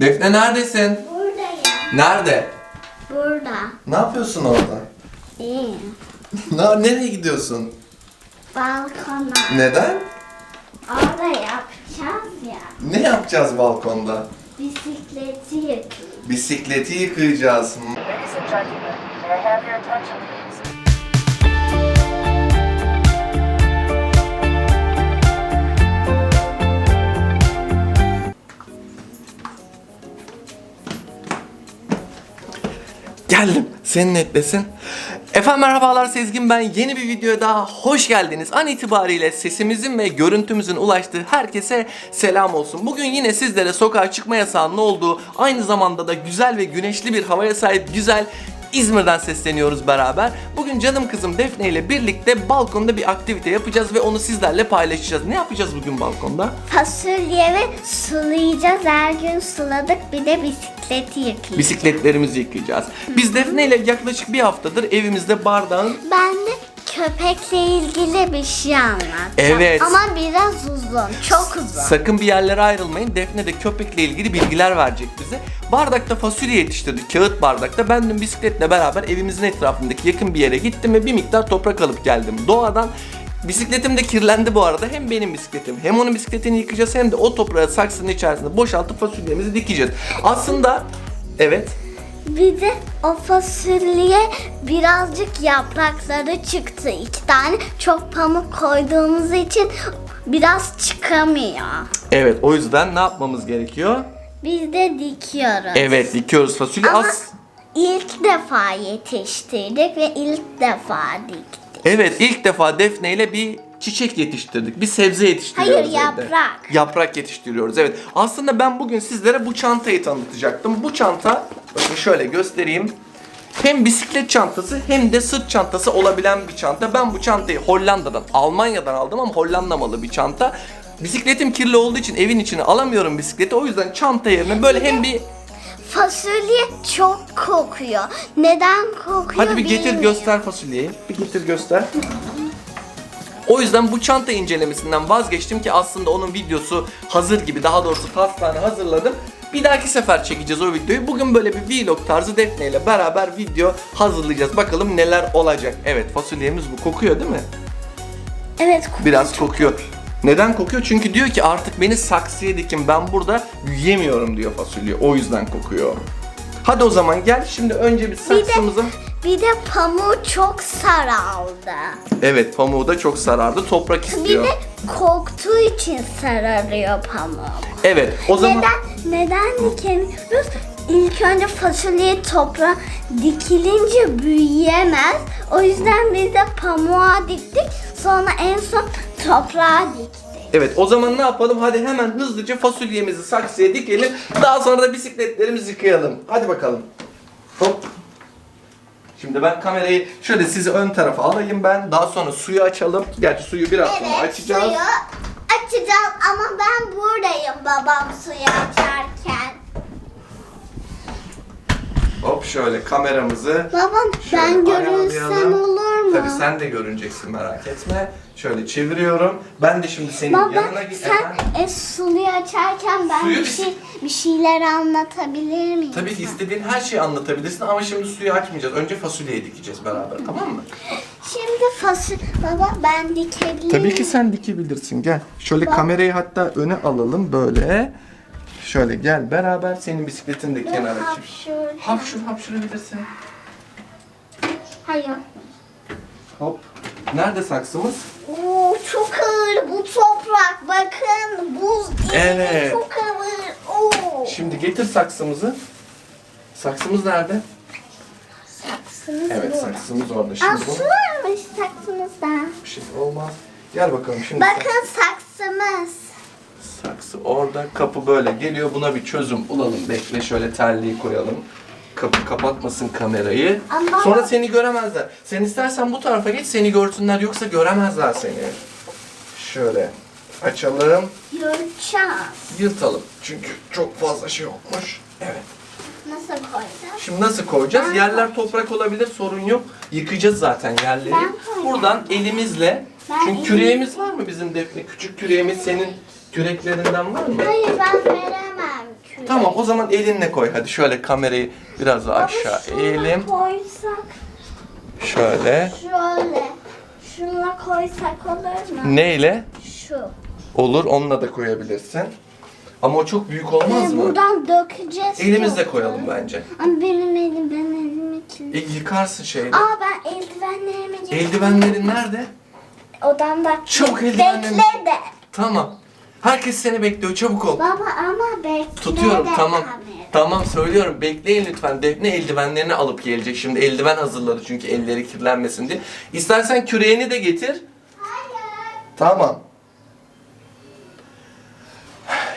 Defne neredesin? Buradayım. Nerede? Burada. Ne yapıyorsun orada? İyi. Na- Nereye gidiyorsun? Balkona. Neden? Orada yapacağız ya. Ne yapacağız balkonda? Bisikleti yıkayacağız. Bisikleti yıkayacağız. Ladies and gentlemen, may I have your attention, please? Geldim. Senin netlesin. Efendim merhabalar Sezgin ben. Yeni bir videoya daha hoş geldiniz. An itibariyle sesimizin ve görüntümüzün ulaştığı herkese selam olsun. Bugün yine sizlere sokağa çıkma yasağının olduğu, aynı zamanda da güzel ve güneşli bir havaya sahip güzel İzmir'den sesleniyoruz beraber. Bugün canım kızım Defne ile birlikte balkonda bir aktivite yapacağız ve onu sizlerle paylaşacağız. Ne yapacağız bugün balkonda? Fasulye ve sulayacağız. Her gün suladık. Bir de bisikleti yıkayacağız. Bisikletlerimizi yıkayacağız. Biz Defne ile yaklaşık bir haftadır evimizde bardağın Ben de köpekle ilgili bir şey anlatacağım. Evet. Ama biraz uzun. Çok uzun. Sakın bir yerlere ayrılmayın. Defne de köpekle ilgili bilgiler verecek bize. Bardakta fasulye yetiştirdik. Kağıt bardakta. Ben dün bisikletle beraber evimizin etrafındaki yakın bir yere gittim ve bir miktar toprak alıp geldim. Doğadan Bisikletim de kirlendi bu arada. Hem benim bisikletim hem onun bisikletini yıkayacağız hem de o toprağı saksının içerisinde boşaltıp fasulyemizi dikeceğiz. Aslında evet Bir de o fasulye birazcık yaprakları çıktı. iki tane çok pamuk koyduğumuz için biraz çıkamıyor. evet o yüzden ne yapmamız gerekiyor? Biz de dikiyoruz. Evet dikiyoruz fasulye. Ama As ilk defa yetiştirdik ve ilk defa diktik. Evet ilk defa Defne ile bir çiçek yetiştirdik. Bir sebze yetiştiriyoruz Hayır, evde. yaprak. Yaprak yetiştiriyoruz evet. Aslında ben bugün sizlere bu çantayı tanıtacaktım. Bu çanta bakın şöyle göstereyim. Hem bisiklet çantası hem de sırt çantası olabilen bir çanta. Ben bu çantayı Hollanda'dan, Almanya'dan aldım ama Hollanda malı bir çanta. Bisikletim kirli olduğu için evin içine alamıyorum bisikleti. O yüzden çanta yerine böyle hem bir Fasulye çok kokuyor. Neden kokuyor Hadi bir getir bilmiyorum. göster fasulyeyi. Bir getir göster. O yüzden bu çanta incelemesinden vazgeçtim ki aslında onun videosu hazır gibi. Daha doğrusu taslağını hazırladım. Bir dahaki sefer çekeceğiz o videoyu. Bugün böyle bir vlog tarzı Defne ile beraber video hazırlayacağız. Bakalım neler olacak. Evet fasulyemiz bu. Kokuyor değil mi? Evet kokuyor. Biraz kokuyor. Neden kokuyor? Çünkü diyor ki artık beni saksıya dikin. Ben burada yiyemiyorum diyor fasulye. O yüzden kokuyor. Hadi o zaman gel şimdi önce bir saksımızı... Bir de pamuğu çok saraldı. Evet pamuğu da çok sarardı. Toprak Bir istiyor. de korktuğu için sararıyor pamuk. Evet o zaman Neden neden dikemiyoruz? İlk önce fasulye toprağa dikilince büyüyemez. O yüzden biz de pamuğa diktik. Sonra en son toprağa diktik. Evet o zaman ne yapalım? Hadi hemen hızlıca fasulyemizi saksıya dikelim. Daha sonra da bisikletlerimizi yıkayalım. Hadi bakalım. Hop. Şimdi ben kamerayı şöyle sizi ön tarafa alayım ben. Daha sonra suyu açalım. Gerçi suyu biraz sonra açacağız. suyu açacağız ama ben buradayım babam suyu açarken. Şöyle kameramızı Babam Şöyle ben görünsem ayarlayalım. olur mu? Tabii sen de görüneceksin merak etme. Şöyle çeviriyorum. Ben de şimdi senin Baba yanına git. sen e, suyu açarken ben Suyu bir, biz- şey, bir şeyler anlatabilir miyim? Tabii ki istediğin her şeyi anlatabilirsin ama şimdi suyu açmayacağız. Önce fasulyeyi dikeceğiz beraber tamam mı? Şimdi fasulye baba ben dikebilir Tabii ki sen dikebilirsin gel. Şöyle kamerayı hatta öne alalım böyle. Şöyle gel beraber senin bisikletini de kenara çek. Hapşur. Hapşur hapşurabilirsin. Hayır. Hop. Nerede saksımız? Oo, çok ağır bu toprak. Bakın buz gibi Evet. çok ağır. Oo. Şimdi getir saksımızı. Saksımız nerede? Saksımız Evet burada. saksımız orada. Aa, Şimdi su bu varmış saksımızda. bir şey olmaz. Gel bakalım şimdi. Bakın saksımız. Saksı orada. Kapı böyle geliyor. Buna bir çözüm bulalım. Bekle şöyle terliği koyalım. Kapı kapatmasın kamerayı. Ama- Sonra seni göremezler. Sen istersen bu tarafa geç seni görsünler yoksa göremezler seni. Şöyle açalım. Yırtacağız. Yırtalım. Çünkü çok fazla şey olmuş. Evet. Nasıl koyacağız? Şimdi nasıl koyacağız? Yerler toprak olabilir sorun yok. Yıkayacağız zaten yerleri. Ben koyacağım. Buradan elimizle. Ben Çünkü elim- küreğimiz var mı bizim Defne? Küçük küreğimiz senin küreklerinden var mı? Hayır ben veremem kürek. Tamam o zaman elinle koy hadi şöyle kamerayı biraz daha aşağı şuna eğelim. koysak Şöyle. şöyle. Şuna koysak olur mu? Neyle? Şu. Olur onunla da koyabilirsin. Ama o çok büyük olmaz Ee, mı? buradan dökeceğiz. Elimizle koyalım bence. Ama benim elim, ben elimi E, kirli. yıkarsın şeyle. Aa ben eldivenlerimi yıkadım. Eldivenlerin nerede? Odamda. Çabuk eldivenlerini- Bekle de. Tamam. Herkes seni bekliyor çabuk ol. Baba ama bekle Tutuyorum de tamam. kamera. Tamam söylüyorum bekleyin lütfen. Defne eldivenlerini alıp gelecek. Şimdi eldiven hazırladı çünkü elleri kirlenmesin diye. İstersen küreğini de getir. Hayır. Tamam.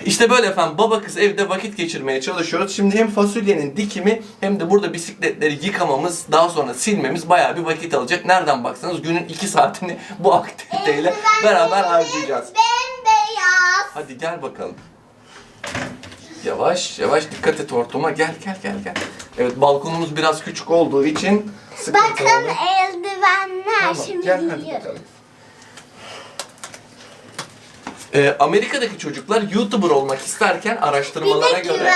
İşte böyle efendim baba kız evde vakit geçirmeye çalışıyoruz. Şimdi hem fasulyenin dikimi hem de burada bisikletleri yıkamamız daha sonra silmemiz bayağı bir vakit alacak. Nereden baksanız günün iki saatini bu aktiviteyle beraber harcayacağız. Hadi gel bakalım. Yavaş yavaş dikkat et ortama. Gel gel gel gel. Evet balkonumuz biraz küçük olduğu için sıkıntı Bakın oldu. eldivenler Tamam, şimdi gel hadi giyiyorum. bakalım. Ee, Amerika'daki çocuklar YouTuber olmak isterken Bir araştırmalara de göre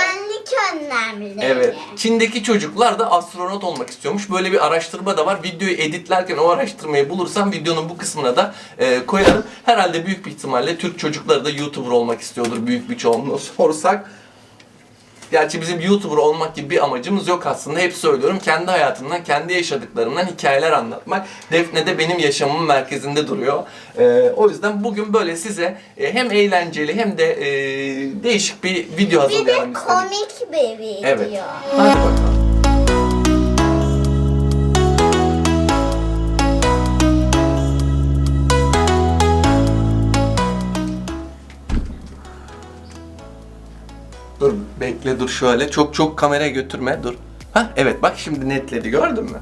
önlemleri. Evet. Çin'deki çocuklar da astronot olmak istiyormuş. Böyle bir araştırma da var. Videoyu editlerken o araştırmayı bulursam videonun bu kısmına da e, koyarım. Herhalde büyük bir ihtimalle Türk çocukları da YouTuber olmak istiyordur büyük bir çoğunluğu sorsak. Gerçi bizim YouTuber olmak gibi bir amacımız yok aslında. Hep söylüyorum kendi hayatımdan, kendi yaşadıklarımdan hikayeler anlatmak. Defne de benim yaşamımın merkezinde duruyor. Ee, o yüzden bugün böyle size e, hem eğlenceli hem de e, değişik bir video Bir de hazırlayalım komik bir video. Evet. Hadi bakalım. Dur bekle dur şöyle. Çok çok kameraya götürme dur. Ha evet bak şimdi netledi gördün mü?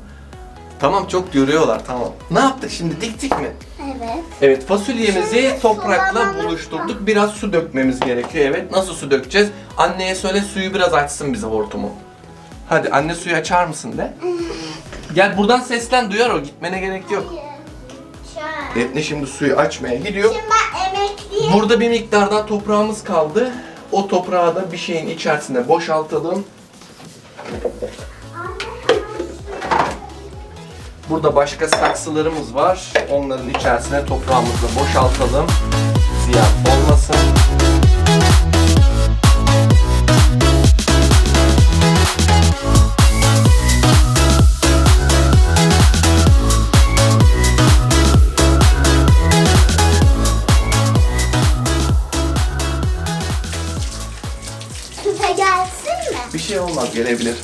Tamam çok görüyorlar tamam. Ne yaptık şimdi diktik mi? Evet. Evet fasulyemizi Şimdi toprakla sulamamız buluşturduk. Biraz su dökmemiz gerekiyor. Evet nasıl su dökeceğiz? Anneye söyle suyu biraz açsın bize hortumu. Hadi anne suyu açar mısın de. Gel buradan seslen duyar o gitmene gerek yok. Şöyle. Defne şimdi suyu açmaya gidiyor. Şimdi ben emekliyim. Burada bir miktar daha toprağımız kaldı. O toprağı da bir şeyin içerisine boşaltalım. Burada başka saksılarımız var. Onların içerisine toprağımızı boşaltalım. Ziyan olmasın. Gelebilir.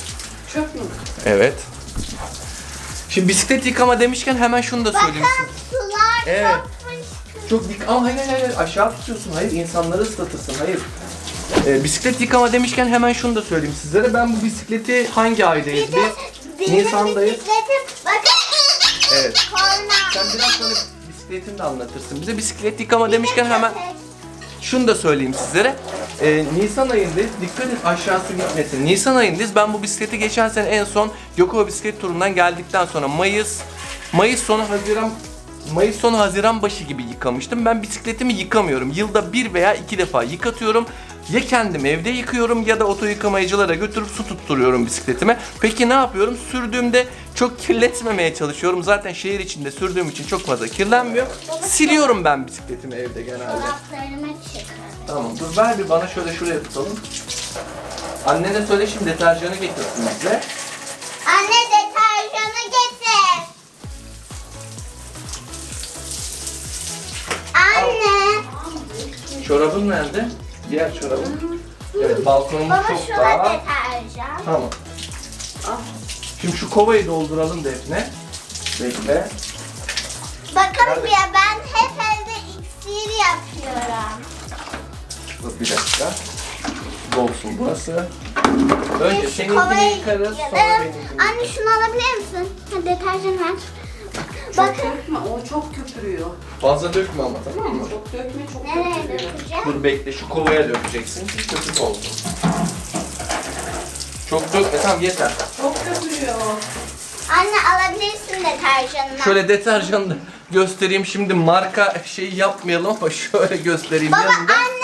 Çöp mü? Evet. Şimdi bisiklet yıkama demişken hemen şunu da söyleyeyim Bakın sular Evet. çok dik... Ama hayır hayır hayır aşağı tutuyorsun. Hayır insanları ıslatırsın. Hayır. Ee, bisiklet yıkama demişken hemen şunu da söyleyeyim sizlere. Ben bu bisikleti hangi aydayız Bir de biz? benim Nisan'dayız. bisikletim bakın. Evet. Korna. Sen biraz sonra bisikletini de anlatırsın. Bize bisiklet yıkama demişken hemen şunu da söyleyeyim sizlere. Ee, Nisan ayındayız. Dikkat et aşağısı gitmesin. Nisan ayındayız. Ben bu bisikleti geçen sene en son Yokova bisiklet turundan geldikten sonra Mayıs Mayıs sonu Haziran Mayıs sonu Haziran başı gibi yıkamıştım. Ben bisikletimi yıkamıyorum. Yılda bir veya iki defa yıkatıyorum. Ya kendim evde yıkıyorum ya da oto yıkamayıcılara götürüp su tutturuyorum bisikletime. Peki ne yapıyorum? Sürdüğümde çok kirletmemeye çalışıyorum. Zaten şehir içinde sürdüğüm için çok fazla kirlenmiyor. Siliyorum ben bisikletimi evde genelde. Çıkar. Tamam dur ver bir bana şöyle şuraya tutalım. Annene söyle şimdi deterjanı getirsin bize. Çorabın nerede? Diğer çorabın. Evet balkonumuz Baba çok şuna daha. deterjan. Tamam. Şimdi şu kovayı dolduralım Defne. Bekle. Bakın Nerede? ya ben hep evde iksir yapıyorum. Dur bir dakika. Dolsun burası. Önce şu seninkini kovayı yıkarız sonra yıkayalım. benimkini. Anne şunu alabilir misin? Ha, deterjan ver. Bakın Dökme, o çok köpürüyor. Fazla dökme ama tamam mı? Çok dökme, çok nereye köpürüyor. dökeceğim? Dur bekle şu kovaya dökeceksin ki köpük olsun. Çok dökme tamam yeter. Çok köpürüyor. Anne alabilirsin deterjanını. Şöyle deterjanı da göstereyim. Şimdi marka şeyi yapmayalım ama şöyle göstereyim Baba yanında. anne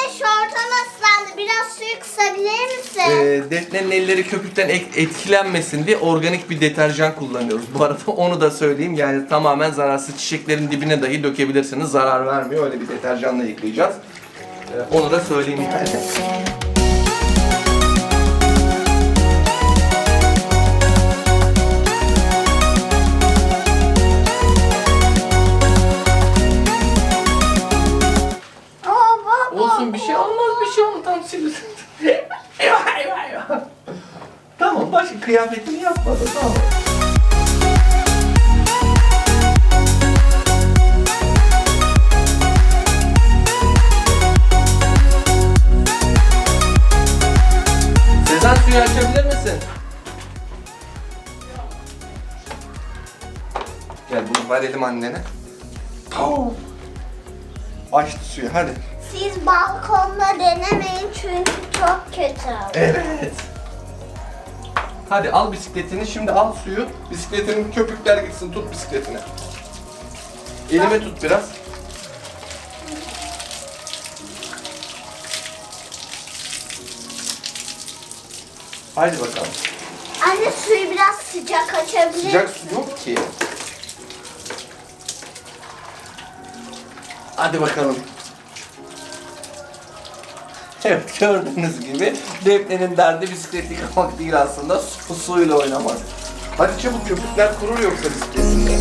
kısabilir misin? e, Defne'nin elleri köpükten etkilenmesin diye organik bir deterjan kullanıyoruz. Bu arada onu da söyleyeyim yani tamamen zararsız çiçeklerin dibine dahi dökebilirsiniz. Zarar vermiyor. Öyle bir deterjanla yıkayacağız. E, onu da söyleyeyim yani. Tamam başka kıyafetini yapmadı tamam. Sezen suyu açabilir misin? Gel bunu verelim annene. Tamam. Açtı suyu hadi. Siz balkonda denemeyin çünkü çok kötü. Evet. Hadi al bisikletini şimdi al suyu. Bisikletinin köpükler gitsin tut bisikletini. Elime tut biraz. Haydi bakalım. Anne suyu biraz sıcak açabilir Sıcak su yok ki. Hadi bakalım. Evet gördüğünüz gibi Defne'nin derdi bisiklet yıkamak değil aslında su, suyla oynamak. Hadi çabuk köpükler kurur yoksa bisikletinde.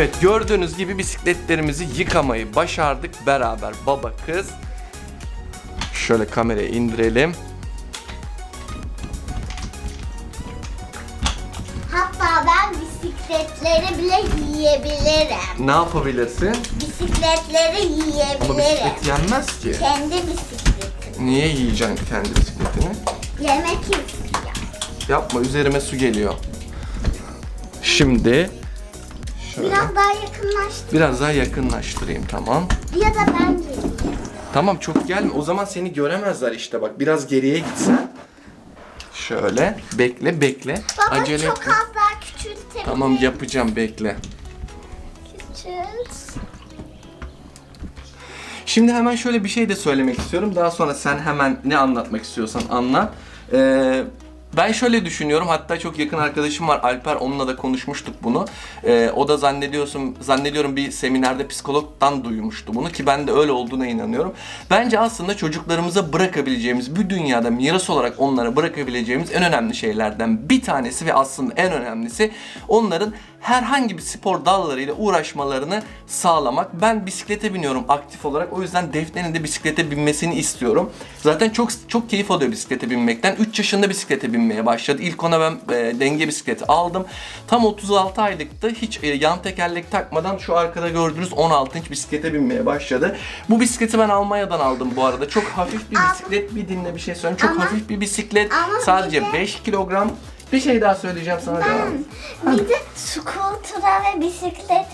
Evet gördüğünüz gibi bisikletlerimizi yıkamayı başardık beraber baba kız. Şöyle kameraya indirelim. Hatta ben bisikletleri bile yiyebilirim. Ne yapabilirsin? Bisikletleri yiyebilirim. Ama bisiklet yenmez ki. Kendi bisikletim. Niye yiyeceksin kendi bisikletini? Yemek istiyor. Yapma üzerime su geliyor. Şimdi şöyle Biraz daha yakınlaştır. biraz daha yakınlaştırayım tamam. Ya da ben geleyim. Tamam çok gelme. O zaman seni göremezler işte bak. Biraz geriye gitsen. Şöyle bekle bekle. Baba Acele çok etme. az daha küçültebilir. Tamam yapacağım bekle. Küçült. Şimdi hemen şöyle bir şey de söylemek istiyorum. Daha sonra sen hemen ne anlatmak istiyorsan anlat. Ee, ben şöyle düşünüyorum. Hatta çok yakın arkadaşım var Alper. Onunla da konuşmuştuk bunu. Ee, o da zannediyorsun, zannediyorum bir seminerde psikologdan duymuştu bunu ki ben de öyle olduğuna inanıyorum. Bence aslında çocuklarımıza bırakabileceğimiz, bu dünyada miras olarak onlara bırakabileceğimiz en önemli şeylerden bir tanesi ve aslında en önemlisi onların herhangi bir spor dallarıyla uğraşmalarını sağlamak. Ben bisiklete biniyorum aktif olarak. O yüzden Defne'nin de bisiklete binmesini istiyorum. Zaten çok çok keyif alıyor bisiklete binmekten. 3 yaşında bisiklete binmeye başladı. İlk ona ben e, denge bisikleti aldım. Tam 36 aylıktı. Hiç e, yan tekerlek takmadan şu arkada gördüğünüz 16 inç bisiklete binmeye başladı. Bu bisikleti ben Almanya'dan aldım bu arada. Çok hafif bir bisiklet. Bir dinle bir şey söyleyeyim. Çok hafif bir bisiklet. Sadece de- 5 kilogram. Bir şey daha söyleyeceğim sana devam. et. Bir de skutura ve bisiklete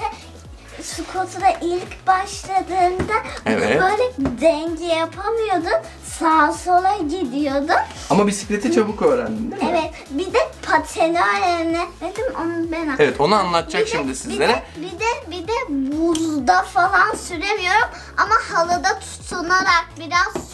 skutura ilk başladığında Evet. böyle denge yapamıyordun. Sağa sola gidiyordun. Ama bisikleti çabuk öğrendin değil mi? Evet. Bir de pateni öğrenemedim. Onu ben Evet onu anlatacak Bir de- şimdi Bir sizlere. de, bir de bir de buzda falan süremiyorum ama halıda tutunarak biraz Evet.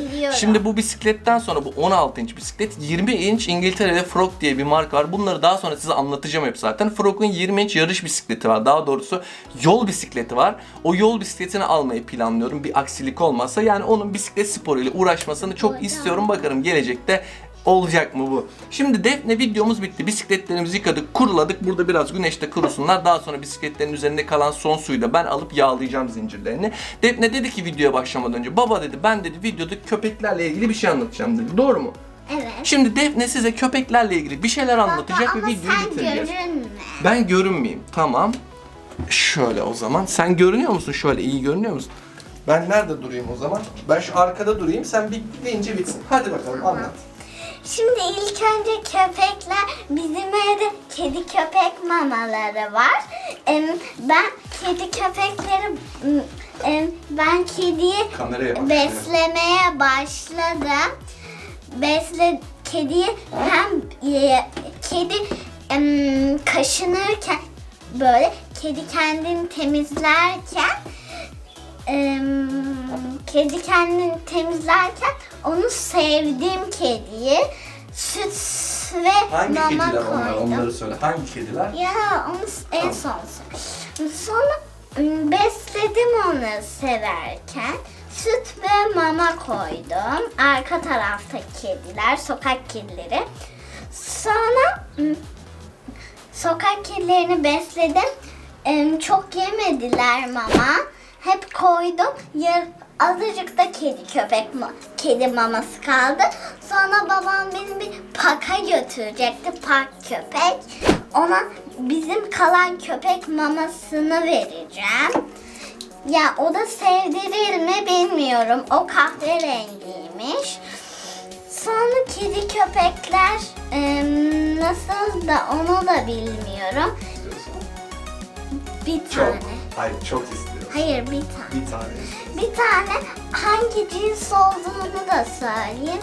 sürebiliyorum. Şimdi bu bisikletten sonra bu 16 inç bisiklet 20 inç İngiltere'de Frog diye bir marka var. Bunları daha sonra size anlatacağım hep zaten. Frog'un 20 inç yarış bisikleti var. Daha doğrusu yol bisikleti var. O yol bisikletini almayı planlıyorum. Bir aksilik olmazsa. Yani onun bisiklet sporuyla uğraşmasını çok istiyorum. Bakalım gelecekte olacak mı bu? Şimdi Defne videomuz bitti. Bisikletlerimizi yıkadık, kuruladık. Burada biraz güneşte kurusunlar. Daha sonra bisikletlerin üzerinde kalan son suyu da ben alıp yağlayacağım zincirlerini. Defne dedi ki videoya başlamadan önce baba dedi ben dedi videoda köpeklerle ilgili bir şey anlatacağım dedi. Doğru mu? Evet. Şimdi Defne size köpeklerle ilgili bir şeyler anlatacak Baba, ve videoyu bitireceğiz. görünme. Ben görünmeyeyim. Tamam. Şöyle o zaman. Sen görünüyor musun? Şöyle iyi görünüyor musun? Ben nerede durayım o zaman? Ben şu arkada durayım. Sen bir deyince bitsin. Hadi bakalım anlat. Şimdi ilk önce köpekler bizim evde kedi köpek mamaları var. Em, Ben kedi köpekleri em, ben kediyi Kameraya bak. beslemeye başladım. Besle kediyi hem kedi em, kaşınırken böyle kedi kendini temizlerken em, kedi kendini temizlerken onu sevdiğim kediyi süt ve Hangi mama kediler onlar? koydum. Onları söyle. Hangi kediler? Ya onu en son söyle. Sonra besledim onu severken. Süt ve mama koydum. Arka tarafta kediler, sokak kedileri. Sonra sokak kedilerini besledim. Çok yemediler mama. Hep koydum. Yar, azıcık da kedi köpek ma- kedi maması kaldı. Sonra babam beni bir parka götürecekti. Park köpek. Ona bizim kalan köpek mamasını vereceğim. Ya o da sevdirir mi bilmiyorum. O kahverengiymiş. Sonra kedi köpekler nasıl da onu da bilmiyorum. Bir Çok. tane. Hayır çok istiyorum. Hayır bir tane. Bir tane. Bir tane hangi cins olduğunu da söyleyeyim.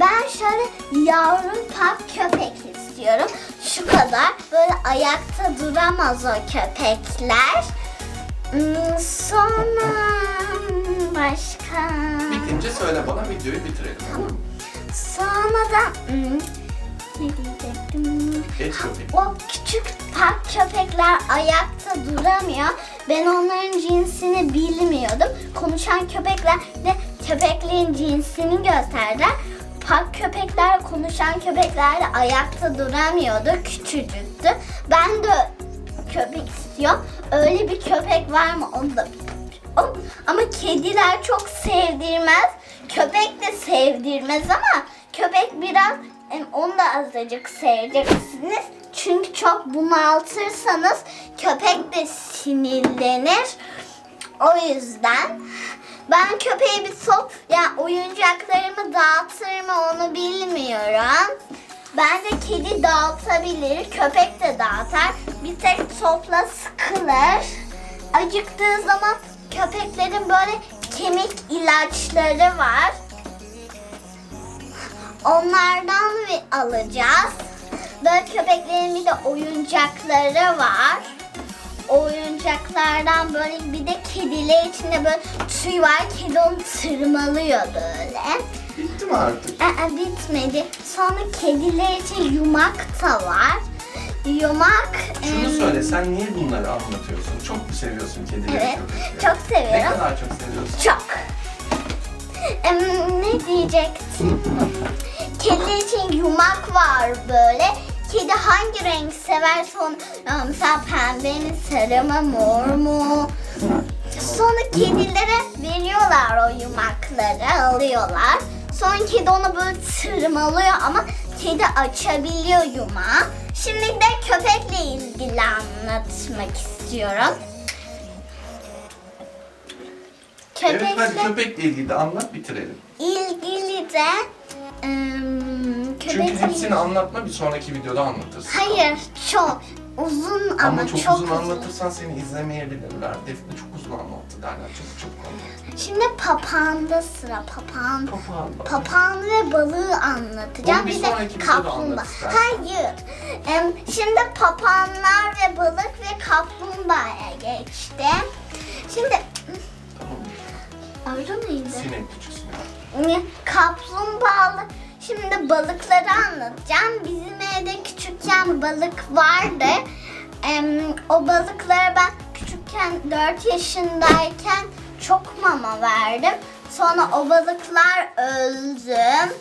Ben şöyle yavru pak köpek istiyorum. Şu kadar böyle ayakta duramaz o köpekler. Hmm, Sonra başka. Bitince söyle bana videoyu bitirelim. Tamam? Sonra da hmm, ne diyecektim? Et. O küçük park köpekler ayakta duramıyor. Ben onların cinsini bilmiyordum. Konuşan köpekler de köpeklerin cinsini gösterdiler. Park köpekler konuşan köpekler de ayakta duramıyordu. Küçücüktü. Ben de köpek istiyorum. Öyle bir köpek var mı onu da. Ama kediler çok sevdirmez. Köpek de sevdirmez ama köpek biraz onu da azıcık seveceksiniz. Çünkü çok bunaltırsanız köpek de sinirlenir. O yüzden ben köpeğe bir top ya oyuncaklarımı dağıtır mı onu bilmiyorum. Bence kedi dağıtabilir, köpek de dağıtar. Bir tek topla sıkılır. Acıktığı zaman köpeklerin böyle kemik ilaçları var. Onlardan alacağız. Böyle köpeklerin bir de oyuncakları var. Oyuncaklardan böyle bir de kediler içinde böyle tüy var. Kedi onu tırmalıyor böyle. Bitti mi artık? Aa, bitmedi. Sonra kediler için yumak da var. Yumak... Şunu em, söyle sen niye bunları anlatıyorsun? Çok mu seviyorsun kedileri Evet, köpekleri? çok Ne seviyorum. kadar çok seviyorsun? Çok. Em, ne diyecektim? Kedi için yumak var böyle. Kedi hangi renk severse onu, ya mesela pembe mi, sarı mı, mor mu? Sonra kedilere veriyorlar o yumakları, alıyorlar. Sonra kedi onu böyle tırmalıyor ama kedi açabiliyor yumağı. Şimdi de köpekle ilgili anlatmak istiyorum. Evet hadi Köpekle köpekle ilgili de anlat bitirelim. ilgili de Çünkü hepsini anlatma bir sonraki videoda anlatırsın. Hayır çok uzun ama, Ama, çok, çok uzun anlatırsan seni izlemeyebilirler. Defne çok uzun anlattı derler. Çok çok anlattı. Şimdi papağanda sıra papağan. Papağan. Papağan ve balığı anlatacağım. Onu bir bir de kaplumbağa. Hayır. Şimdi papağanlar ve balık ve kaplumbağaya geçtim. Şimdi Tamam. arı mıydı? Sinek küçük sinek. Ne, Kaplumbağalı. Şimdi balıkları anlatacağım. Bizim evde küçükken balık vardı. O balıklara ben küçükken 4 yaşındayken çok mama verdim. Sonra o balıklar öldü.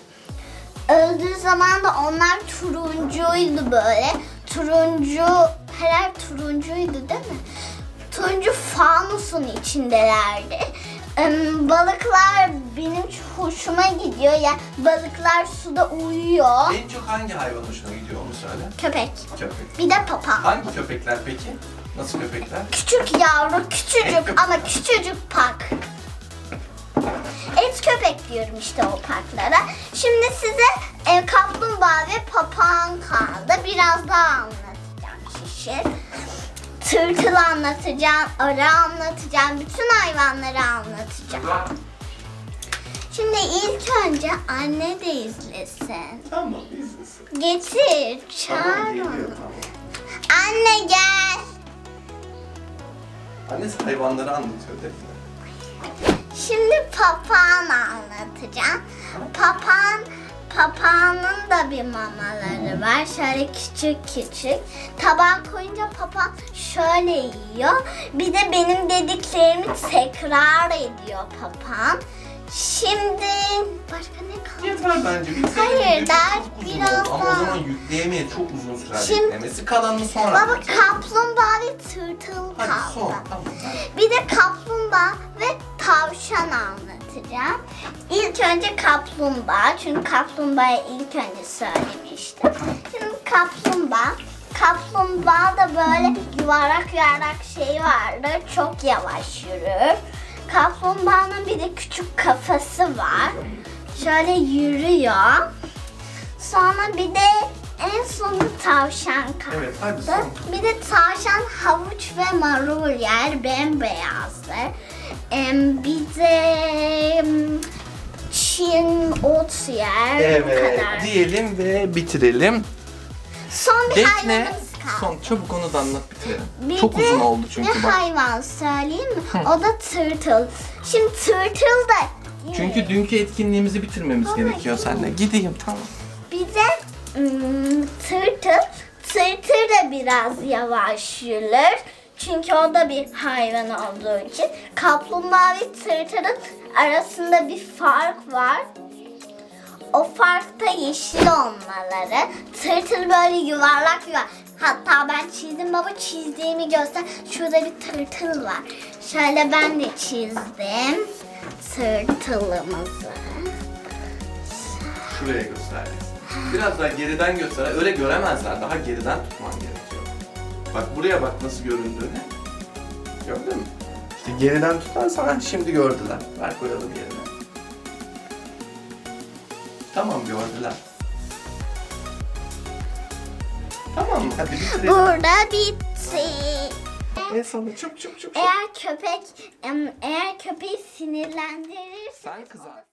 Öldüğü zaman da onlar turuncuydu böyle. Turuncu, her turuncuydu değil mi? Turuncu fanusun içindelerdi. Balıklar benim çok hoşuma gidiyor. Ya balıklar suda uyuyor. En çok hangi hayvan hoşuna gidiyor onu söyle. Köpek. Köpek. Bir de papağan. Hangi köpekler peki? Nasıl köpekler? Küçük yavru, küçücük ama küçücük pak. Et köpek diyorum işte o parklara. Şimdi size e, kaplumbağa ve papağan kaldı. Biraz daha anlatacağım şişir. Tırtıl anlatacağım, arı anlatacağım, bütün hayvanları anlatacağım. Şimdi ilk önce anne de izlesin. Tamam izlesin. Getir, Tamam çağır geliyor onu. tamam. Anne gel. Annesi hayvanları anlatıyor Defne. Şimdi papağan anlatacağım. Papağan, papağanın da bir mamaları var. Şöyle küçük küçük. Tabağa koyunca papağan şöyle yiyor. Bir de benim dediklerimi tekrar ediyor papağan. Şimdi başka ne kaldı? Yeter bence. Bitirelim. Hayır, uzun biraz. Ama daha. o zaman yükleyemeyiz. Çok uzun sürer Şimdi- yüklemesi. Kalanını sonra Baba kaplumbağa ve tırtıl Hadi kaldı. son. Tamam. Bir de kaplumbağa ve tavşan anlatacağım. İlk önce kaplumbağa. Çünkü kaplumbağayı ilk önce söylemiştim. Şimdi kaplumbağa. Kaplumbağa da böyle yuvarlak yuvarlak şey vardır. Çok yavaş yürür. Kaplumbağanın bir de küçük kafası var. Şöyle yürüyor. Sonra bir de en sonunda tavşan kaldı. Evet hadi son. Bir de tavşan havuç ve marul yer bembeyazdır. Em, bir de çin ot yer. Bu Evet kadar. diyelim ve bitirelim. Son bir Defne hayvanımız kaldı. son çabuk onu da anlat bitirelim. Bir Çok de uzun oldu çünkü ne bak. hayvan söyleyeyim mi? O da tırtıl. Şimdi tırtıl da Çünkü dünkü etkinliğimizi bitirmemiz gerekiyor seninle. Gideyim tamam. Bir de tırtıl. Tırtıl da biraz yavaş yürür. Çünkü o da bir hayvan olduğu için. Kaplumbağa ve tırtılın arasında bir fark var. O fark da yeşil olmaları. Tırtıl böyle yuvarlak yuvarlak. Hatta ben çizdim baba çizdiğimi göster. Şurada bir tırtıl var. Şöyle ben de çizdim. Tırtılımızı. Şuraya göster. Biraz daha geriden göster. Öyle göremezler. Daha geriden tutman gerekiyor. Bak buraya bak nasıl göründüğünü. Gördün mü? İşte geriden tutarsan ha, şimdi gördüler. Ver koyalım yerine. Tamam gördüler. Tamam mı? Hadi bitirelim. Burada bitti. En sonunda çup çup çup çup. Eğer köpek em, eğer köpeği sinirlendirirse Sen kızar.